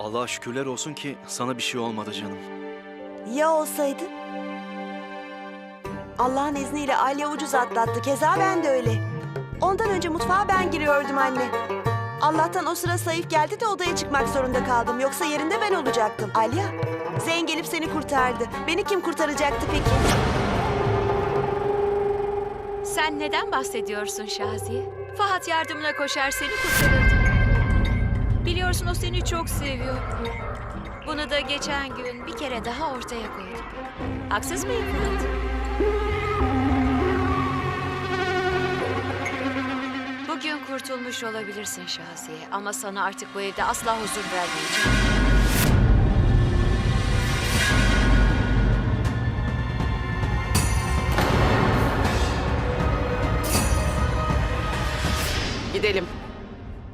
Allah'a şükürler olsun ki sana bir şey olmadı canım. Ya olsaydı? Allah'ın izniyle Alya ucuz atlattı. Keza ben de öyle. Ondan önce mutfağa ben giriyordum anne. Allah'tan o sıra Saif geldi de odaya çıkmak zorunda kaldım. Yoksa yerinde ben olacaktım. Alya, Zeyn gelip seni kurtardı. Beni kim kurtaracaktı peki? Sen neden bahsediyorsun Şaziye? Fahat yardımına koşar seni kurtarırdı. Biliyorsun o seni çok seviyor. Bunu da geçen gün bir kere daha ortaya koydu. Haksız mıyım Fahat? Bugün kurtulmuş olabilirsin Şaziye ama sana artık bu evde asla huzur vermeyeceğim.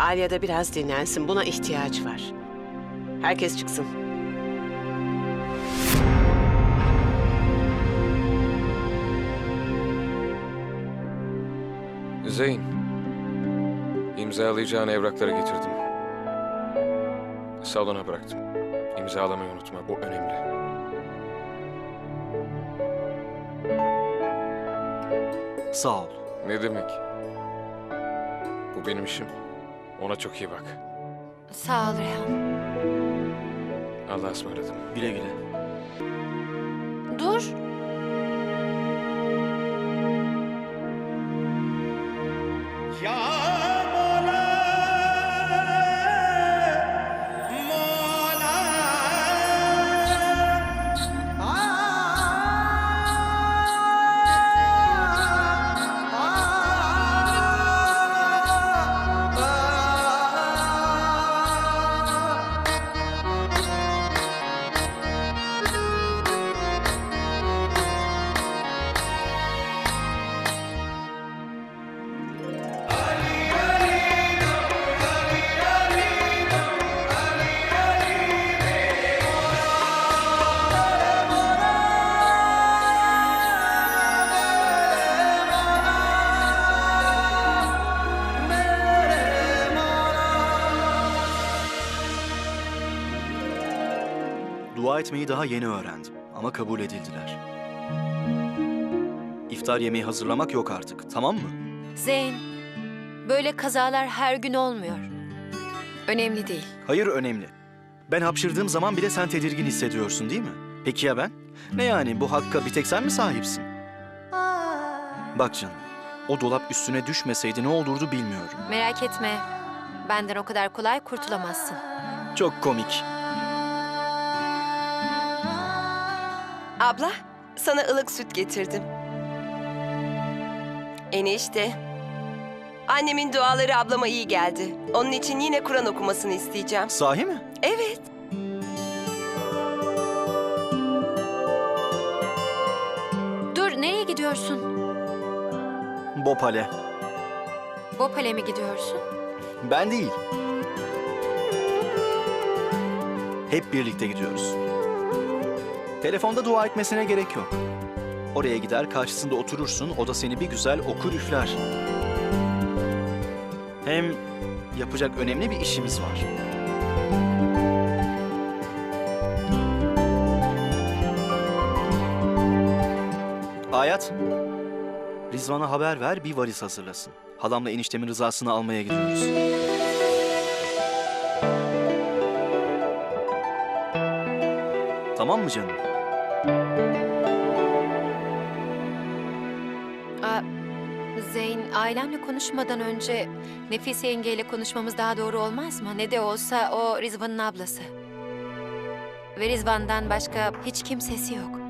Alya da biraz dinlensin. Buna ihtiyacı var. Herkes çıksın. Zeyn, imzalayacağın evrakları getirdim. Salona bıraktım. İmzalamayı unutma, bu önemli. Sağ ol. Ne demek? Bu benim işim. Ona çok iyi bak. Sağ ol Rehan. Allah'a ısmarladım. Güle güle. Dur. Dua etmeyi daha yeni öğrendim ama kabul edildiler. İftar yemeği hazırlamak yok artık, tamam mı? Zeyn, böyle kazalar her gün olmuyor. Önemli değil. Hayır önemli. Ben hapşırdığım zaman bile sen tedirgin hissediyorsun değil mi? Peki ya ben? Ne yani bu hakka bir tek sen mi sahipsin? Bak canım, o dolap üstüne düşmeseydi ne olurdu bilmiyorum. Merak etme. Benden o kadar kolay kurtulamazsın. Çok komik. Abla, sana ılık süt getirdim. Enişte. Annemin duaları ablama iyi geldi. Onun için yine Kur'an okumasını isteyeceğim. Sahi mi? Evet. Dur, nereye gidiyorsun? Bopale. Bopal'e mi gidiyorsun? Ben değil. Hep birlikte gidiyoruz. Telefonda dua etmesine gerek yok. Oraya gider karşısında oturursun, o da seni bir güzel okur üfler. Hem yapacak önemli bir işimiz var. Hayat, Rizvan'a haber ver bir valiz hazırlasın. Halamla eniştemin rızasını almaya gidiyoruz. Tamam mı canım? Ailemle konuşmadan önce Nefise yengeyle konuşmamız daha doğru olmaz mı? Ne de olsa o Rizvan'ın ablası. Ve Rizvan'dan başka hiç kimsesi yok.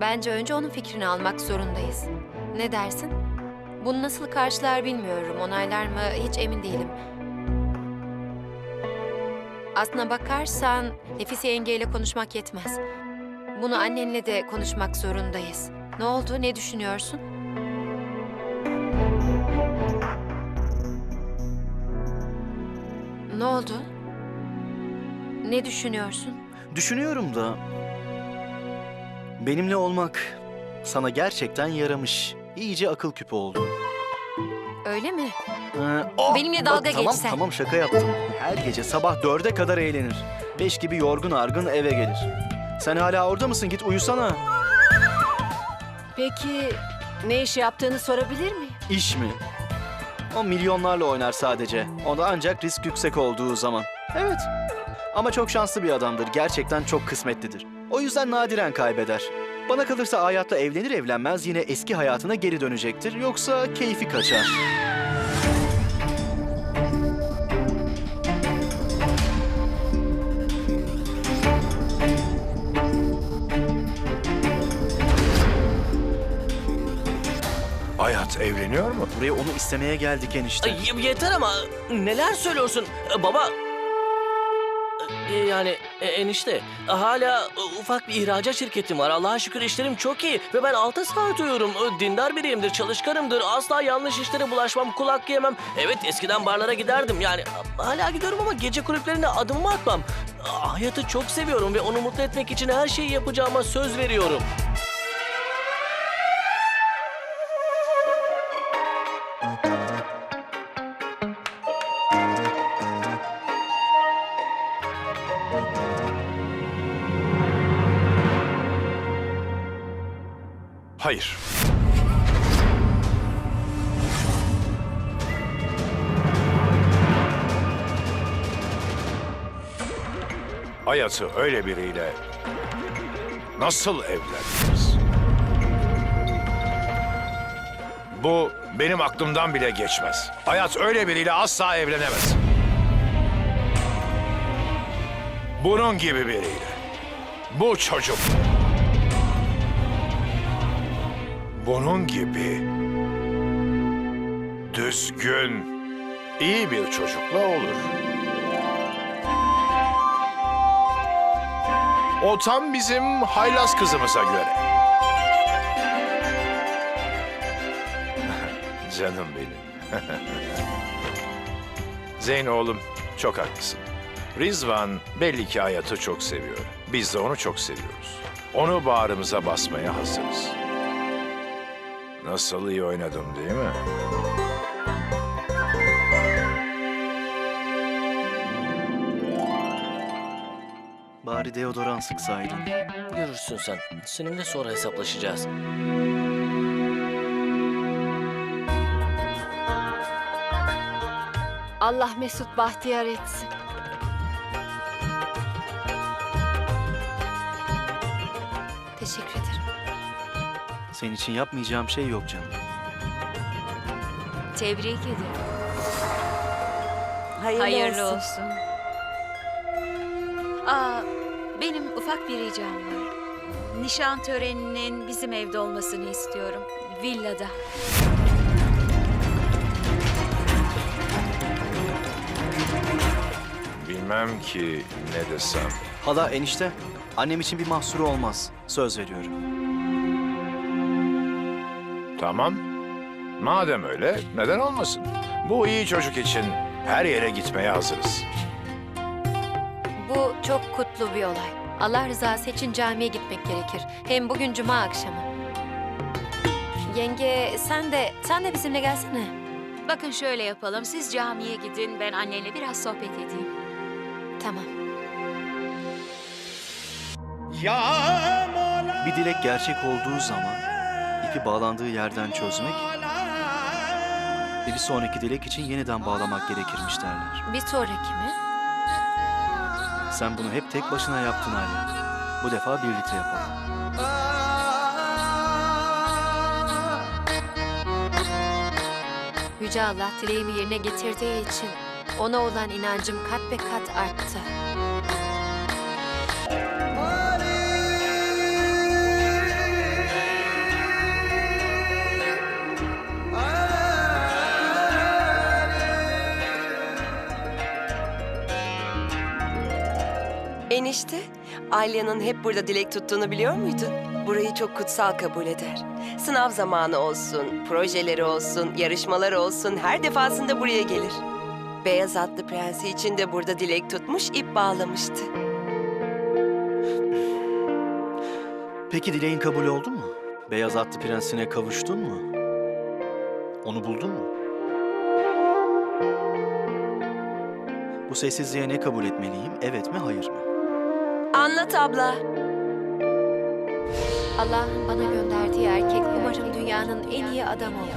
Bence önce onun fikrini almak zorundayız. Ne dersin? Bunu nasıl karşılar bilmiyorum. Onaylar mı hiç emin değilim. Aslına bakarsan Nefise yengeyle konuşmak yetmez. Bunu annenle de konuşmak zorundayız. Ne oldu? Ne düşünüyorsun? Ne oldu? Ne düşünüyorsun? Düşünüyorum da... Benimle olmak sana gerçekten yaramış. İyice akıl küpü oldu. Öyle mi? Ee, oh, Benimle dalga tamam, geçsen. Tamam şaka yaptım. Her gece sabah dörde kadar eğlenir. Beş gibi yorgun argın eve gelir. Sen hala orada mısın? Git uyusana. Peki ne iş yaptığını sorabilir miyim? İş mi? O milyonlarla oynar sadece. O da ancak risk yüksek olduğu zaman. Evet. Ama çok şanslı bir adamdır. Gerçekten çok kısmetlidir. O yüzden nadiren kaybeder. Bana kalırsa hayatla evlenir evlenmez yine eski hayatına geri dönecektir. Yoksa keyfi kaçar. Evleniyor mu? Buraya onu istemeye geldik enişte. Ay, yeter ama neler söylüyorsun Ee, baba? Ee, Yani e, enişte hala e, ufak bir ihracat şirketim var. Allah'a şükür işlerim çok iyi ve ben altı saat uyuyorum. Dindar biriyimdir, çalışkanımdır. Asla yanlış işlere bulaşmam, kulak yemem. Evet eskiden barlara giderdim. Yani hala gidiyorum ama gece kulüplerine adımımı atmam. Hayatı çok seviyorum ve onu mutlu etmek için her şeyi yapacağıma söz veriyorum. Hayır. Hayatı öyle biriyle nasıl evlendiniz? Bu benim aklımdan bile geçmez. Hayat öyle biriyle asla evlenemez. Bunun gibi biriyle. Bu çocuk. Bunun gibi düzgün, iyi bir çocukla olur. O tam bizim haylaz kızımıza göre. Canım benim. Zeyn oğlum, çok haklısın. Rizvan belli ki hayatı çok seviyor. Biz de onu çok seviyoruz. Onu bağrımıza basmaya hazırız. Nasıl iyi oynadım değil mi? Bari deodoran sıksaydın. Görürsün sen. Seninle sonra hesaplaşacağız. Allah Mesut bahtiyar etsin. Teşekkür ederim. Senin için yapmayacağım şey yok canım. Tebrik ederim. Hayırlı, Hayırlı olsun. olsun. Aa, benim ufak bir ricam var. Nişan töreninin bizim evde olmasını istiyorum. Villada. Bilmem ki ne desem. Hala enişte, annem için bir mahsuru olmaz. Söz veriyorum. Tamam. Madem öyle, neden olmasın? Bu iyi çocuk için her yere gitmeye hazırız. Bu çok kutlu bir olay. Allah rızası için camiye gitmek gerekir. Hem bugün cuma akşamı. Yenge sen de sen de bizimle gelsene. Bakın şöyle yapalım. Siz camiye gidin. Ben annenle biraz sohbet edeyim. Tamam. Bir dilek gerçek olduğu zaman ipi bağlandığı yerden çözmek ve bir sonraki dilek için yeniden bağlamak gerekirmiş derler. Bir sonraki mi? Sen bunu hep tek başına yaptın Ali. Bu defa birlikte yapalım. Yüce Allah dileğimi yerine getirdiği için ona olan inancım kat be kat arttı. Enişte, Alya'nın hep burada dilek tuttuğunu biliyor muydun? Burayı çok kutsal kabul eder. Sınav zamanı olsun, projeleri olsun, yarışmalar olsun her defasında buraya gelir. Beyaz atlı prensi için de burada dilek tutmuş, ip bağlamıştı. Peki dileğin kabul oldu mu? Beyaz atlı prensine kavuştun mu? Onu buldun mu? Bu sessizliğe ne kabul etmeliyim? Evet mi, hayır mı? Anlat abla. Allah'ın bana gönderdiği erkek umarım dünyanın en iyi adamı olur.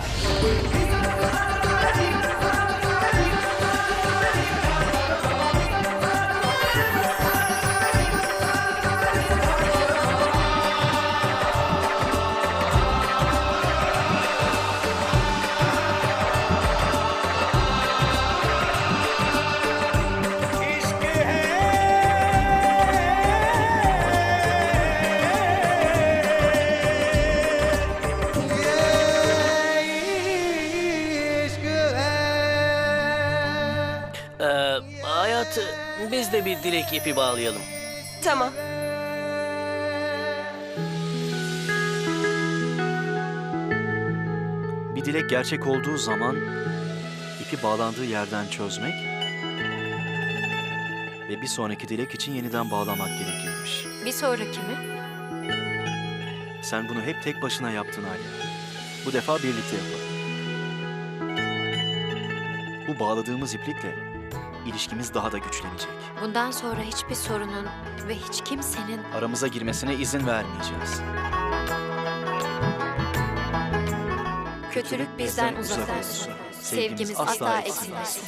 Ee, hayat, biz de bir dilek ipi bağlayalım. Tamam. Bir dilek gerçek olduğu zaman ipi bağlandığı yerden çözmek ve bir sonraki dilek için yeniden bağlamak gerekirmiş. Bir sonraki mi? Sen bunu hep tek başına yaptın Alya. Bu defa birlikte yapalım. Bu bağladığımız iplikle ilişkimiz daha da güçlenecek. Bundan sonra hiçbir sorunun ve hiç kimsenin Aramıza girmesine izin vermeyeceğiz. kötülük bizden uzak olsun. Sevgimiz asla eksilmesin.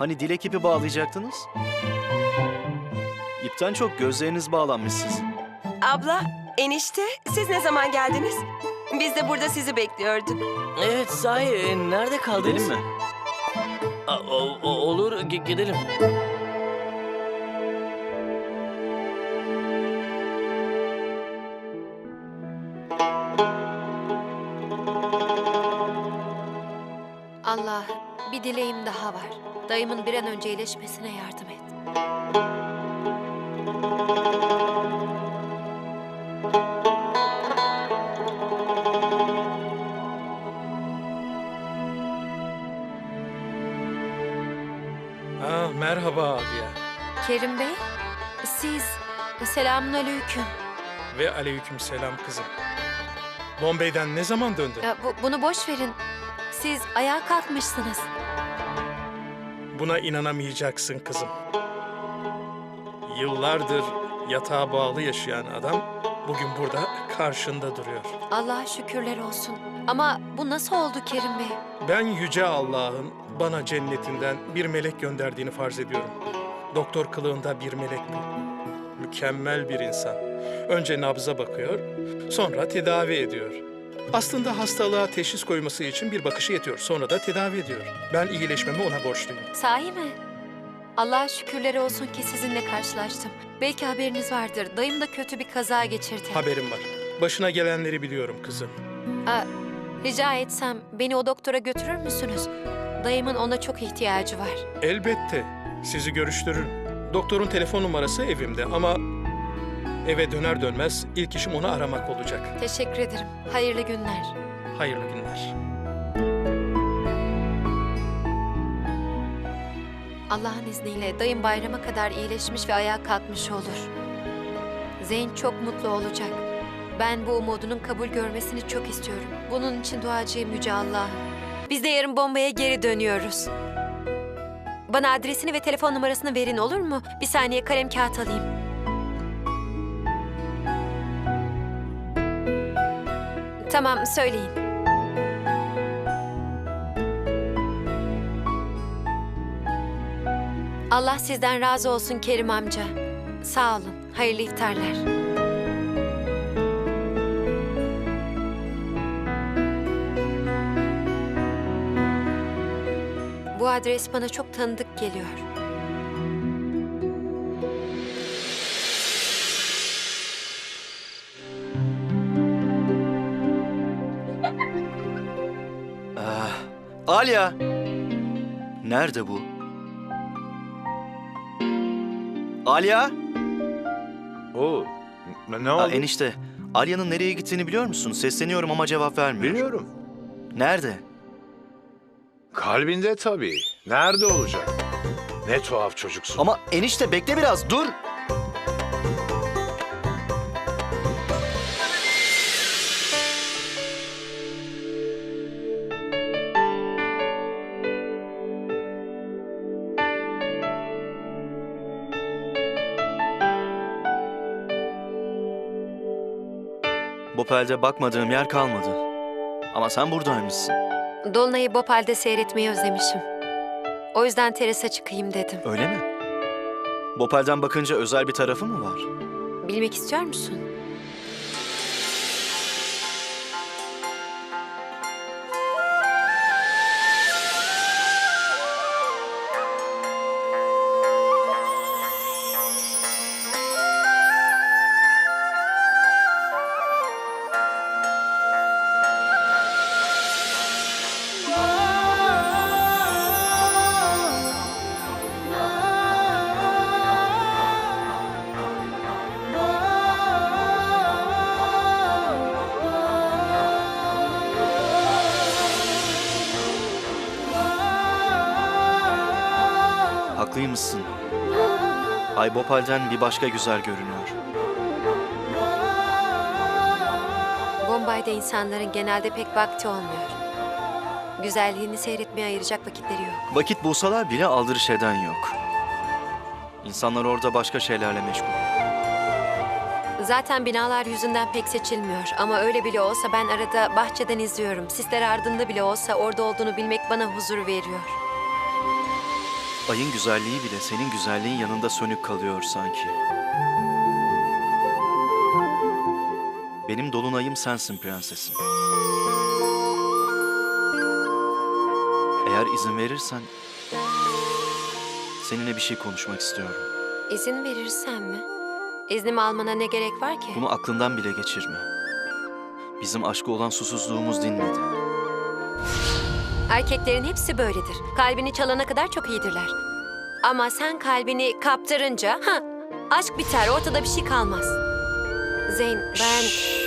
Hani dilek ipi bağlayacaktınız? İpten çok gözleriniz bağlanmış sizin. Abla, enişte siz ne zaman geldiniz? Biz de burada sizi bekliyorduk. Evet, sahi e, nerede kaldınız? Gidelim mi? Aa, o- o- olur, gi- gidelim. Allah, bir dileğim daha var. Dayımın bir an önce iyileşmesine yardım et. Ah, merhaba abiye. Kerim Bey, siz selamun aleyküm. Ve aleyküm selam kızım. Bombay'den ne zaman döndün? Ya, bu, bunu boş verin. Siz ayağa kalkmışsınız. Buna inanamayacaksın kızım. Yıllardır yatağa bağlı yaşayan adam bugün burada karşında duruyor. Allah'a şükürler olsun. Ama bu nasıl oldu Kerim Bey? Ben yüce Allah'ın bana cennetinden bir melek gönderdiğini farz ediyorum. Doktor kılığında bir melek bu. Mükemmel bir insan. Önce nabza bakıyor, sonra tedavi ediyor. Aslında hastalığa teşhis koyması için bir bakışı yetiyor. Sonra da tedavi ediyor. Ben iyileşmemi ona borçluyum. Sahi mi? Allah'a şükürler olsun ki sizinle karşılaştım. Belki haberiniz vardır. Dayım da kötü bir kaza geçirdi. Haberim var. Başına gelenleri biliyorum kızım. Aa, rica etsem beni o doktora götürür müsünüz? Dayımın ona çok ihtiyacı var. Elbette sizi görüştürürüm. Doktorun telefon numarası evimde ama eve döner dönmez ilk işim onu aramak olacak. Teşekkür ederim. Hayırlı günler. Hayırlı günler. Allah'ın izniyle dayım bayrama kadar iyileşmiş ve ayağa kalkmış olur. Zeyn çok mutlu olacak. Ben bu umudunun kabul görmesini çok istiyorum. Bunun için duacıyım Yüce Allah'ım. Biz de yarın bombaya geri dönüyoruz. Bana adresini ve telefon numarasını verin olur mu? Bir saniye kalem kağıt alayım. Tamam söyleyin. Allah sizden razı olsun Kerim amca. Sağ olun. Hayırlı iftarlar. Bu adres bana çok tanıdık geliyor. Alya! Nerede bu? Alya! Oo, ne Aa, oldu? enişte, Alya'nın nereye gittiğini biliyor musun? Sesleniyorum ama cevap vermiyor. Biliyorum. Nerede? Kalbinde tabii. Nerede olacak? Ne tuhaf çocuksun. Ama enişte bekle biraz, dur! Bopel'de bakmadığım yer kalmadı. Ama sen buradaymışsın. Dolunay'ı Bopal'de seyretmeyi özlemişim. O yüzden terasa çıkayım dedim. Öyle mi? Bopel'den bakınca özel bir tarafı mı var? Bilmek istiyor musun? Haklıymışsın. Ay Bopal'den bir başka güzel görünüyor. Bombay'da insanların genelde pek vakti olmuyor. Güzelliğini seyretmeye ayıracak vakitleri yok. Vakit bulsalar bile aldırış eden yok. İnsanlar orada başka şeylerle meşgul. Zaten binalar yüzünden pek seçilmiyor ama öyle bile olsa ben arada bahçeden izliyorum. Sisler ardında bile olsa orada olduğunu bilmek bana huzur veriyor. Ayın güzelliği bile senin güzelliğin yanında sönük kalıyor sanki. Benim dolunayım sensin prensesim. Eğer izin verirsen seninle bir şey konuşmak istiyorum. İzin verirsen mi? İznimi almana ne gerek var ki? Bunu aklından bile geçirme. Bizim aşkı olan susuzluğumuz dinmedi. Erkeklerin hepsi böyledir. Kalbini çalana kadar çok iyidirler. Ama sen kalbini kaptırınca ha aşk biter ortada bir şey kalmaz. Zeyn ben... Biliyorum.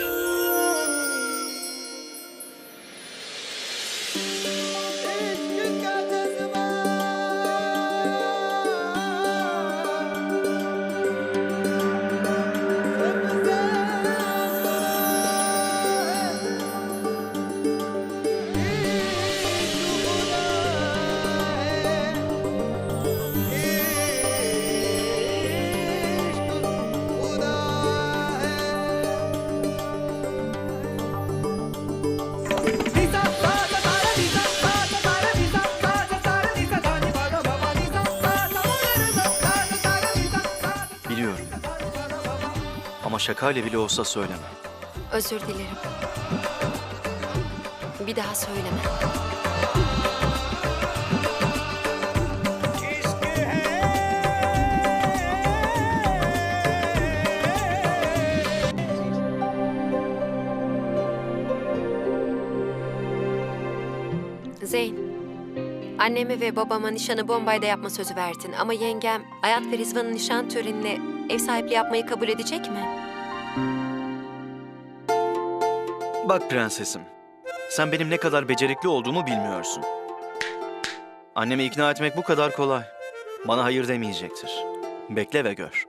Şakayla bile olsa söyleme. Özür dilerim. Bir daha söyleme. Zeyn, anneme ve babama nişanı Bombay'da yapma sözü verdin ama yengem Hayat ve Rizvan'ın nişan törenine ev sahipliği yapmayı kabul edecek mi? Bak prensesim, sen benim ne kadar becerikli olduğumu bilmiyorsun. Annemi ikna etmek bu kadar kolay. Bana hayır demeyecektir. Bekle ve gör.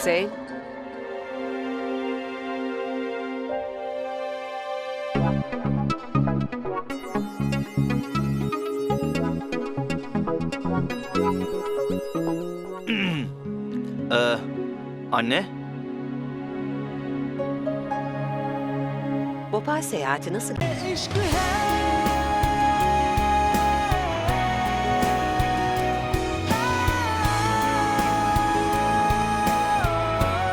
Zeyn, anne, Bopal seyahati nasıl? Her